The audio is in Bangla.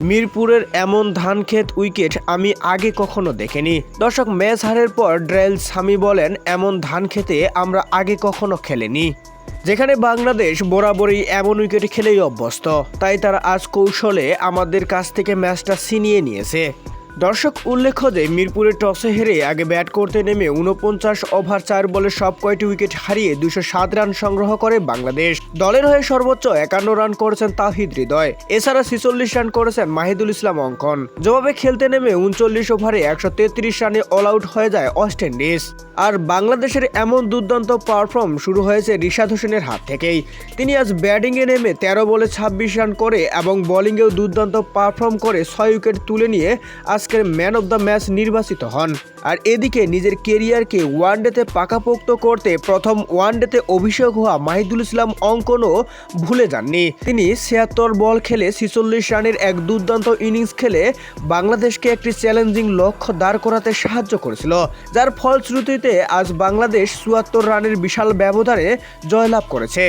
মিরপুরের এমন ধানক্ষেত উইকেট আমি আগে কখনো দেখিনি। দর্শক, ম্যাচ হারের পর ড্রেল সামি বলেন, এমন ধান খেতে আমরা আগে কখনো খেলেনি। যেখানে বাংলাদেশ বরাবরই এমন উইকেট খেলেই অভ্যস্ত। তাই তারা আজ কৌশলে আমাদের কাছ থেকে ম্যাচটা ছিনিয়ে নিয়েছে। দর্শক উল্লেখ্য যে মিরপুরে টসে হেরে আগে ব্যাট করতে নেমে উনপঞ্চাশ ওভার চার বলে সব কয়টি উইকেট হারিয়ে দুশো সাত রান সংগ্রহ করে বাংলাদেশ। দলের হয়ে সর্বোচ্চ একান্ন রান করেছেন তাহিদ হৃদয়। এছাড়া ছিচল্লিশ রান করেছেন মাহিদুল ইসলাম অঙ্কন। জবাবে খেলতে নেমে উনচল্লিশ ওভারে একশো তেত্রিশ রানে অল আউট হয়ে যায় ওয়েস্ট ইন্ডিজ। আর বাংলাদেশের এমন দুর্দান্ত পারফর্ম শুরু হয়েছে রিশাদ হোসেনের হাত থেকেই। তিনি আজ ব্যাটিংয়ে নেমে তেরো বলে ছাব্বিশ রান করে এবং বোলিংয়েও দুর্দান্ত পারফর্ম করে ছয় উইকেট তুলে নিয়ে আজকের ম্যান অব দ্য ম্যাচ নির্বাচিত হন। আর এদিকে নিজের কেরিয়ারকে ওয়ানডেতে পাকাপোক্ত করতে প্রথম ওয়ানডেতে অভিষেক হওয়া মাহিদুল ইসলাম অঙ্কনও ভুলে যাননি। তিনি ছিয়াত্তর বল খেলে ছিচল্লিশ রানের এক দুর্দান্ত ইনিংস খেলে বাংলাদেশকে একটি চ্যালেঞ্জিং লক্ষ্য দাঁড় করাতে সাহায্য করেছিল, যার ফলশ্রুতিতে আজ বাংলাদেশ চুয়াত্তর রানের বিশাল ব্যবধানে জয়লাভ করেছে।